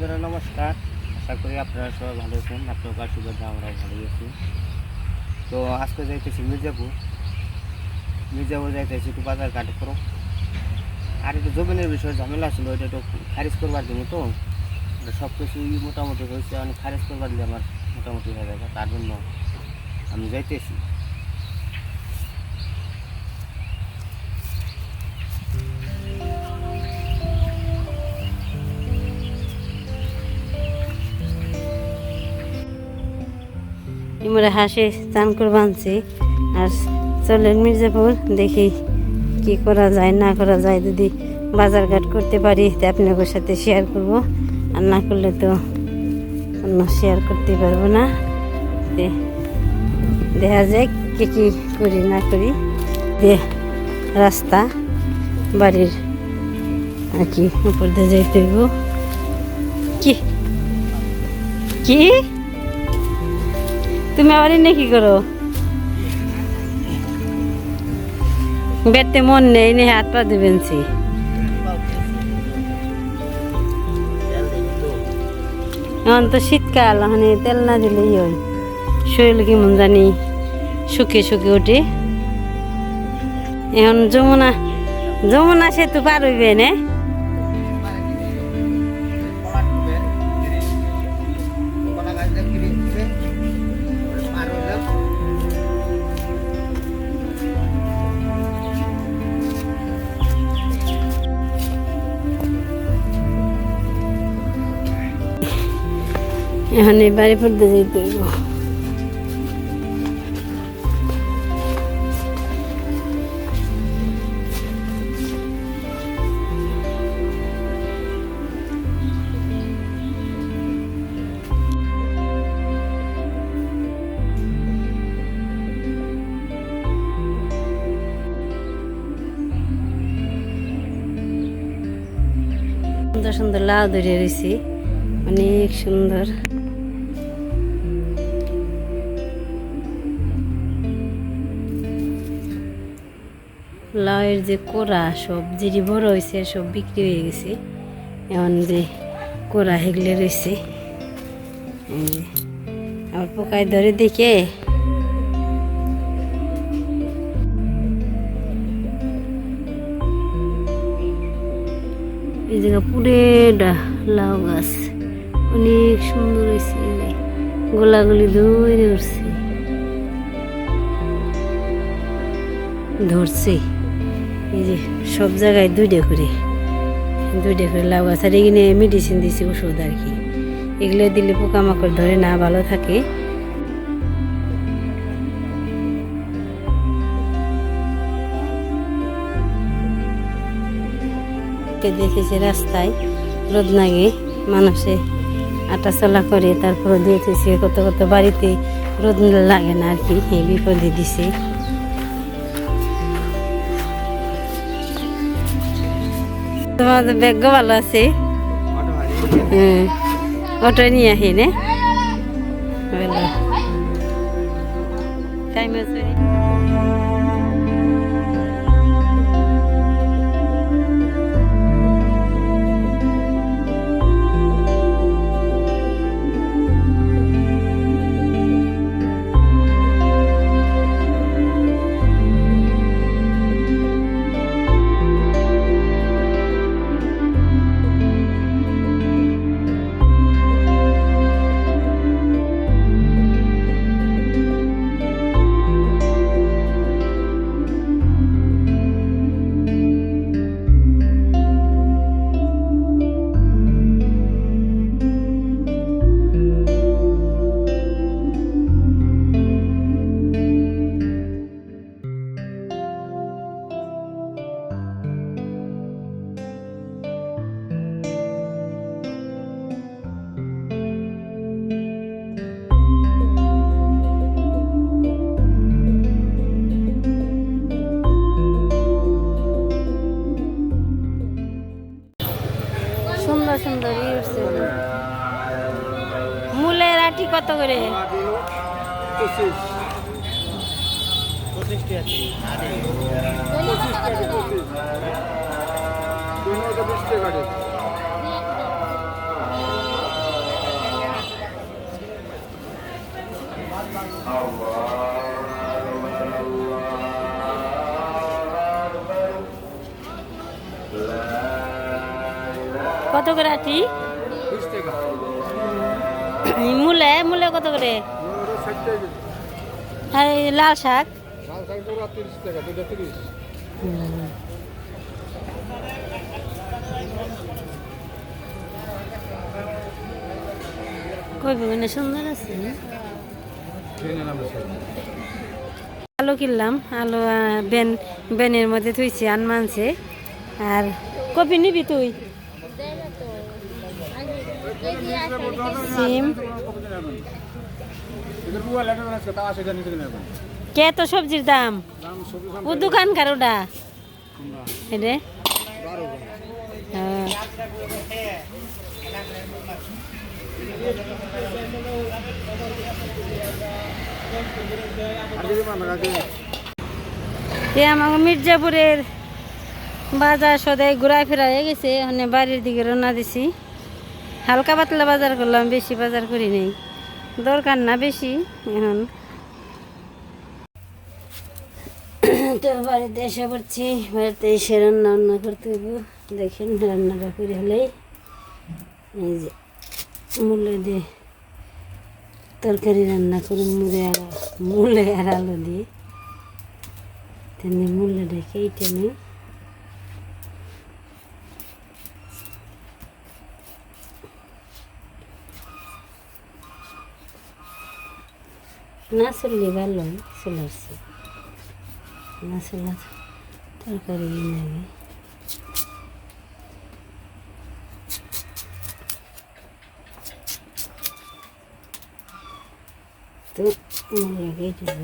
বন্ধুরা নমস্কার। আশা করি আপনারা সবাই ভালো আছেন। আপনার আশীর্বাদে আমরা ভালোই আছি। তো আজকে যাইতেছি মির্জাপুর। মির্জাপুর যাইতেছি একটু বাজার ঘাটে করো আর একটু জমিনের বিষয়ে ঝামেলা ছিল, ওইটা একটু খারিজ করবার জন্য তো। সব কিছু মোটামুটি হয়েছে অনেক খারিজ করবার দিলে আমার মোটামুটি হয়ে যাবে তার জন্য আমি যাইতেছি। আমরা হাসে চান করে বানছি। আর চলেন মির্জাপুর, দেখি কি করা যায়, না করা যায় যদি বাজারঘাট করতে পারি, তা আপনাদের সাথে শেয়ার করব। আর না করলে তো অন্য শেয়ার করতে পারব না। দেখা যায় কি কি করি, না করি। দে রাস্তা, বাড়ির আর কি, উপর দিয়ে যাইতে কি? কি? তুমি আবার এনে কি করো? বেড়তে মন নেই নে হাত পা দেবেনছি এখন তো শীতকাল এই তেল না দিলেই হয়। শরীর কেমন জানি? শুকিয়ে শুকিয়ে উঠে। এখন যমুনা যমুনা সেতু পার হইবে, নে? এখন এই বাড়ি পড়তে যেতে সুন্দর সুন্দর লাউ ধরে রয়েছি অনেক সুন্দর। লাউয়ের যে কোরা সব, যেটি বড় হয়েছে সব বিক্রি হয়ে গেছে। এখন যে কোরা হেগলে রয়েছে আবার পোকায় ধরে দেখে। এই জায়গা পুরেটা লাউ গাছ, অনেক সুন্দর হয়েছে গোলাগুলি ধরে উঠছে। ধরছে। এই যে, সব জায়গায় দুইটা করে। দুইটা করে লাউ গাছ। আর এখানে মেডিসিন দিছে, ওষুধ আর কি। এগুলো দিলে পোকামাকড় ধরে না, ভালো থাকে। দেখেছি রাস্তায়, রোদ নাগে, মানুষে আটা চলা করে তারপরে দিয়েছে কত কত বাড়িতে রোদ লাগে না আর কি, এই বিপদে দিছে। তোমাদের ব্যাগ ভালো আছে হ্যাঁ অটো নিয়ে আহি নে ভালো টাইম আছে মাটি কত করে? কত করে আটি? মূলে মূলে কত করে? আর লাল শাক? কই বেগুনে সুন্দর আছে। আলু কিনলাম, আলু বেন, বেনের মধ্যে থুইছি, আন মানছে। আর কপি নিবি তুই? সিম কে তো সবজির দাম? ও দোকান কারোটা কোনটা রে হ্যাঁ আমার মির্জাপুরের বাজার সদাই ঘুরাই ফেরা হয়ে গেছে ওখানে বাড়ির দিকে রওনা দিছি। হালকা পাতলা বাজার করলাম, বেশি বাজার করি নেই। দরকার না বেশি এখন। তো বাড়িতে এসে পড়ছি, বাড়িতে এসে রান্না বান্না করতে হইব। দেখেন রান্নাটা করে হলেই এই যে মূলে দিয়ে তরকারি রান্না করে মুড়ে আর মূলে আর আলু দিয়ে। তেমনি মূল্যটা কেটে নিই না চললে ভালো চলে আসছে না চলা তরকারি নাগে তো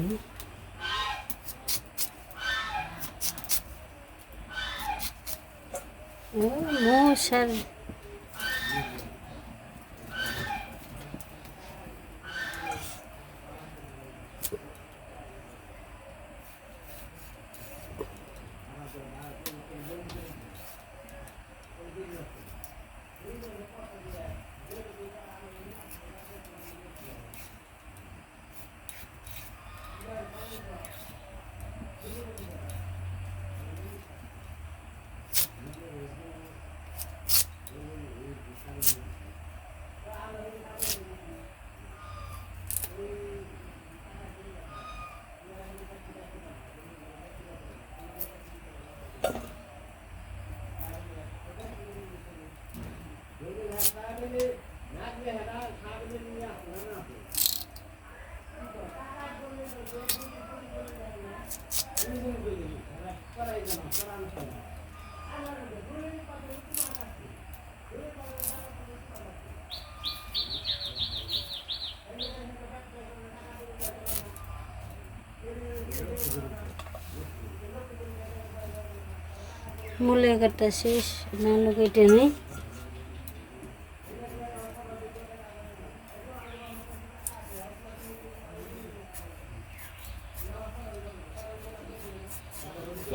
মূলে কাটা শেষ নালো কেটে নেই।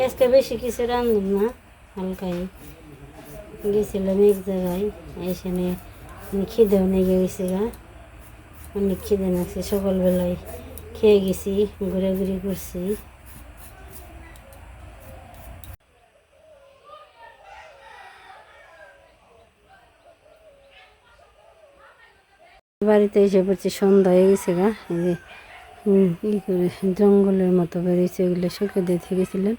আজকে বেশি কিছু রান্ধব না, হালকাই। গেছিলাম এক জায়গায়, এসে নিয়ে খিদেও নিয়ে গেছি অনেক খিদে লাগছে সকালবেলায়। খেয়ে গেছি, ঘোরাঘুরি করছি। বাড়িতে এসে পড়ছি, সন্ধ্যা হয়ে গেছে গা। এই যে ই করে, জঙ্গলের মতো বেরিয়েছে ওগুলো শুকে দিয়ে গেছিলেন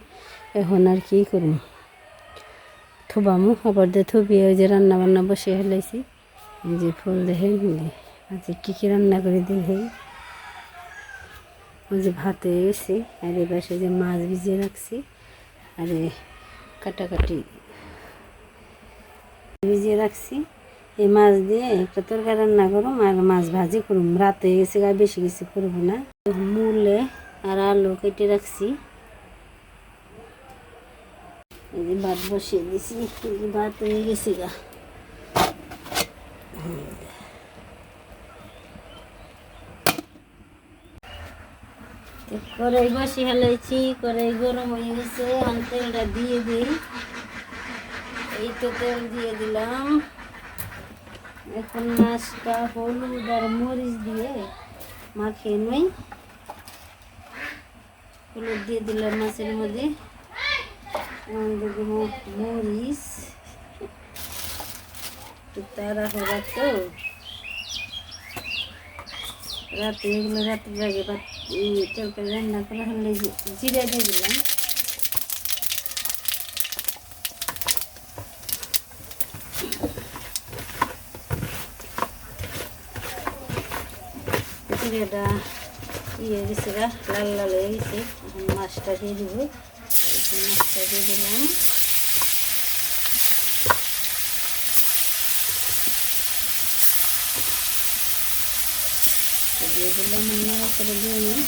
এখন আর কি করুন থুবামু, আবার দিয়ে থুবিয়ে ওই যে রান্না বান্না বসে হেলাইছি এই যে ফুল দেখেন আজকে কী কী রান্না করে দিন হেই ওই যে ভাত হয়ে গেছে আর এ পাশে যে মাছ ভিজিয়ে রাখছি, আর কাটাকাটি। ভিজিয়ে রাখছি, এই মাছ দিয়ে একটা তরকারি রান্না করুম আর মাছ ভাজি করুম। রাত হয়ে গেছে গা বেশি কিছু করব না। মূলে আর আলু কেটে রাখছি। এই যে ভাত বসিয়ে দিছি ভাত হয়ে গেছে গা। কড়াই বসি হেলাইছি, কড়াই গরম হয়ে গেছে তেলটা দিয়ে দিই। এই তো তেল দিয়ে দিলাম। এখন মাছটা হলুদ আর মরিচ দিয়ে মাখিয়ে নই। হলুদ দিয়ে দিলাম মাছের মধ্যে। মরিচ। একটু তাড়া তো। রাতে এগুলো রাতের আগে বা তরকারি রান্না করা হলে জিরা দিয়ে দিলাম। জিরাটা ইয়ে গেছে লাল লাল হয়ে গেছে। মাছটা দিয়ে দিব। মাছটা দিয়ে দিলাম। দিয়ে দিলাম নাড়া করে দিয়ে নিই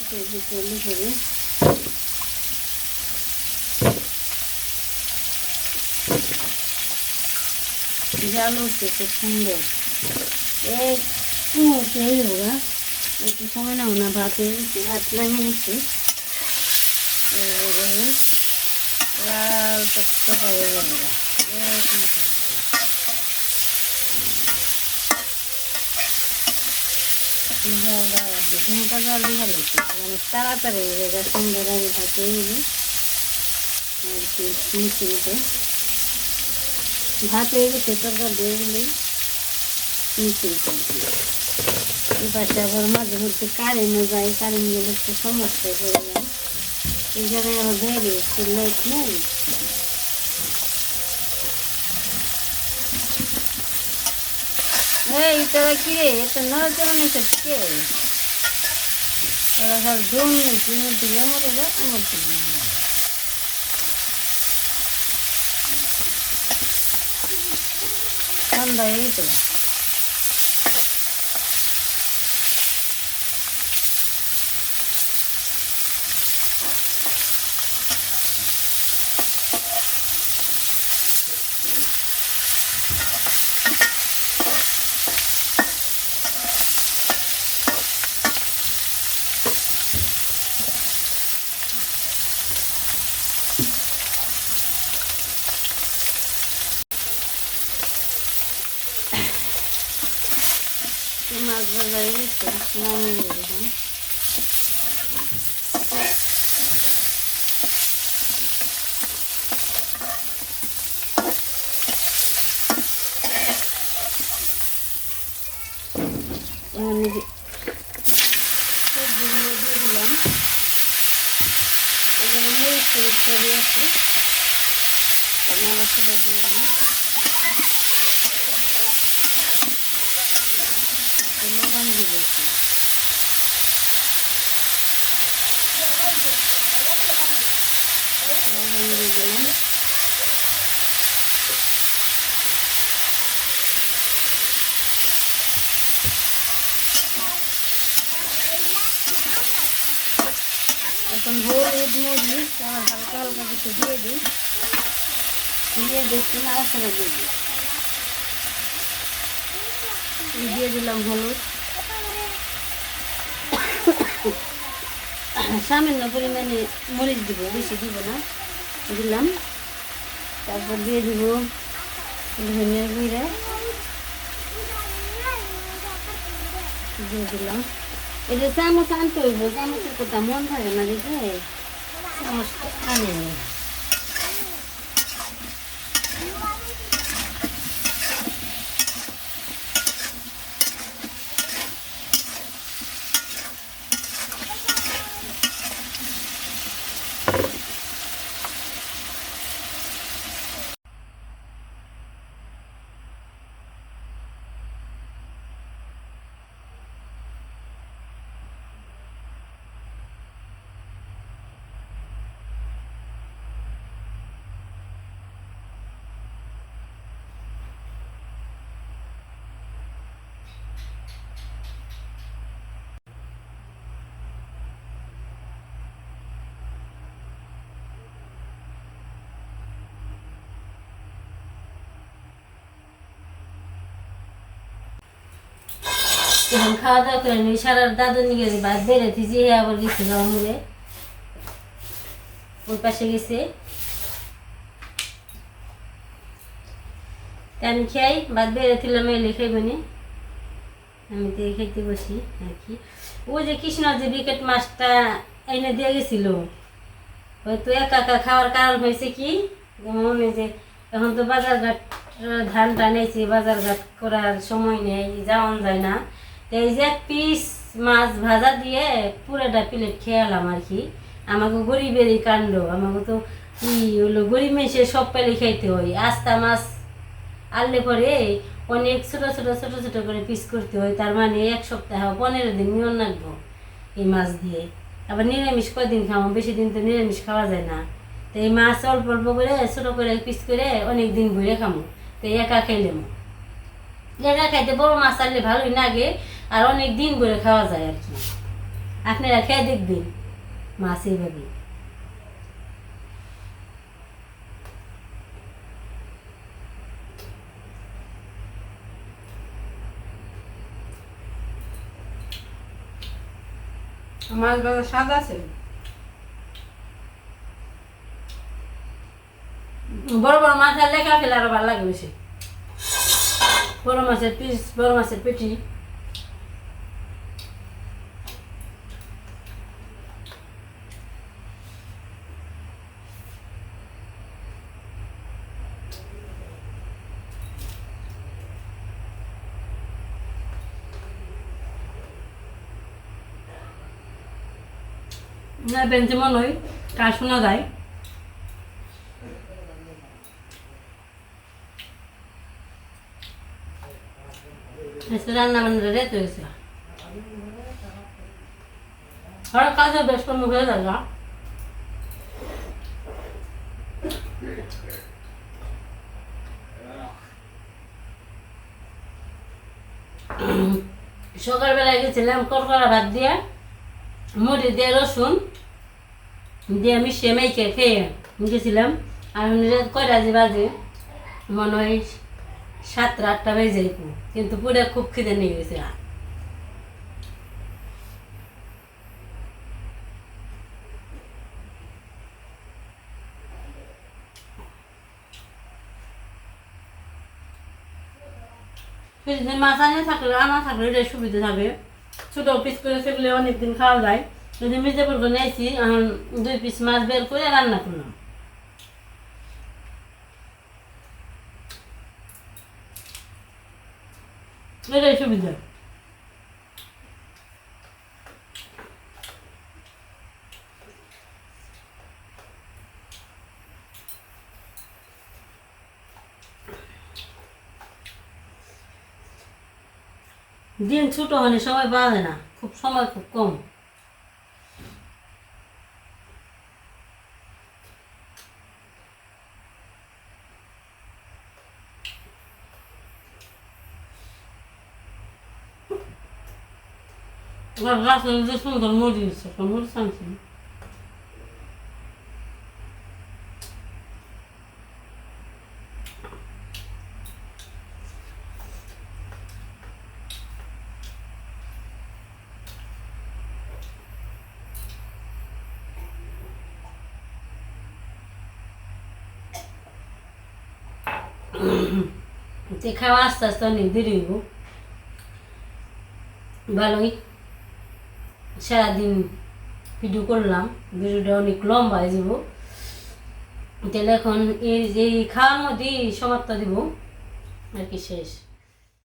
একটু একটু লিখে দিই জাল উঠছে খুব সুন্দর মুহূর্তে এই হোগা একটু সময় নাও না ভাতে ভাত নামিয়ে নিচ্ছি লাল টকটকা হয়ে গেল ঝুমকা জাল দিয়ে ভালো মানে তাড়াতাড়ি যায় সুন্দর আগে ভাতে গেলে আর কি মিশিয়ে ভাত হয়ে গেছে তরকার দিয়ে গেলেই মিশিয়ে করছি এই পাশে আবার মাঝে মধ্যে কারেন্টও যায় কারেন্ট গেলে একটু সমস্যায় পড়ে যায় এই জায়গায় আবার ভেবে একটু নেই। এই তোরা কি রে? এত নড়াচড়া নিতে কে? তোরা সব ধুম নেই তুমি থেকে মরে যা আমার থেকে ঠান্ডা এই গেছে মাছ ভাজা হয়ে গেছে নামিয়ে এখন এখানে যে সবজিগুলো দিয়ে দিলাম এখানে মরিচ টরিচ সবই আছে নাড়াচাড়া দিয়ে দিলাম লবণ দিব একটু লবণ দিয়ে দিলাম এখন হলুদ মরিচ আবার হালকা হালকা কিছু দিয়ে দিই দিয়ে দেখছি নাড়াচাড়া দিয়ে দিই এই দিয়ে দিলাম হলুদ সামান্য পরিমাণে মরিচ দিব, বেশি দিব না। দিলাম। তারপর দিয়ে দিব ধনিয়া গুঁড়া। দিয়ে দিলাম। এটা চামচ আনতে হইব, চামচের কথা মন থাকে না দেখে। চামচ আনে এখন খাওয়া দাওয়া করে নি সারা দাদু গেছে ভাত বেড়েছি আবার গেছে রঙে ওই পাশে গেছে। আমি খাই, বাদ বেড়ে ছিল মেলে খাইবনি আমি তো খেতে বসি, আর কি। ওই যে কৃষ্ণ যে বিকেট মাছটা এনে দিয়ে গেছিল হয়তো একা একা খাওয়ার কারণ হয়েছে কি? মনে যে এখন তো বাজার ঘাট ধান টানেছি বাজার ঘাট করার সময় নেই, যাওয়ান যায় না। এই যে পিস মাছ ভাজা দিয়ে পুরোটা প্লেট খেয়ালাম আর কি। আমাকে গরিবেরই কাণ্ড, আমাকে তো কি হলো, গরিব মেশে সব পেলে খাইতে হয়। আস্তা মাছ আনলে পরে অনেক ছোট ছোট ছোট ছোট করে পিস করতে হয়। তার মানে এক সপ্তাহ, পনেরো দিন নিয়ন রাখব এই মাছ দিয়ে। আবার নিরামিষ কয়দিন খাব? বেশি দিন তো নিরামিষ খাওয়া যায় না। তো এই মাছ অল্প অল্প করে, ছোট করে পিস করে অনেক দিন ঘুরে খামো। তো একা খাইলাম একা খাইতে বড় মাছ আনলে ভালোই লাগে। আর অনেক দিন করে খাওয়া যায় আর কি। আপনারা খেয়ে দেখবেন মাছ এইভাবে মাছ ভাজা স্বাদ আছে? বড় বড় মাছ আর লেখা ফেলে আরও ভালো লাগে বেশি। বড় মাছের পিস বড় মাছের পেটি না বেঞ্চে মনে হয় কাজ শোনা যায়। হয়ে সকালবেলায় গেছিলাম করকরা ভাত দিয়ে, মুড়ি দিয়ে রসুন। দিয়ে মিশিয়ে মেখে খেয়ে গেছিলাম আর কয়টা যে বাজে মনে হয় সাতটা আটটা বেজে কিন্তু পুরে খুব খিদে নিয়ে গেছে মাছ আনে থাকলে আনা থাকলে সুবিধা থাকে ছোটো পিস করে সেগুলো অনেকদিন খাওয়া যায় যদি মির্জাপুর করে নিয়েছি এখন দুই পিস মাছ বের করে রান্না করলাম। এটাই সুবিধা। দিন ছোট হলে সময় যায় না, খুব সময় খুব কম। এবার গাছে যে সুন্দর মরিচ একটা মরিচ আনছি যে খাওয়া আস্তে আস্তে অনেক দেরি হইব ভালোই সারাদিন ভিডিও করলাম। ভিডিওটা অনেক লম্বা হয়ে যাব। তাহলে এখন এই যে খাওয়ার মধ্যেই সমাপ্ত দিব। আর কি শেষ।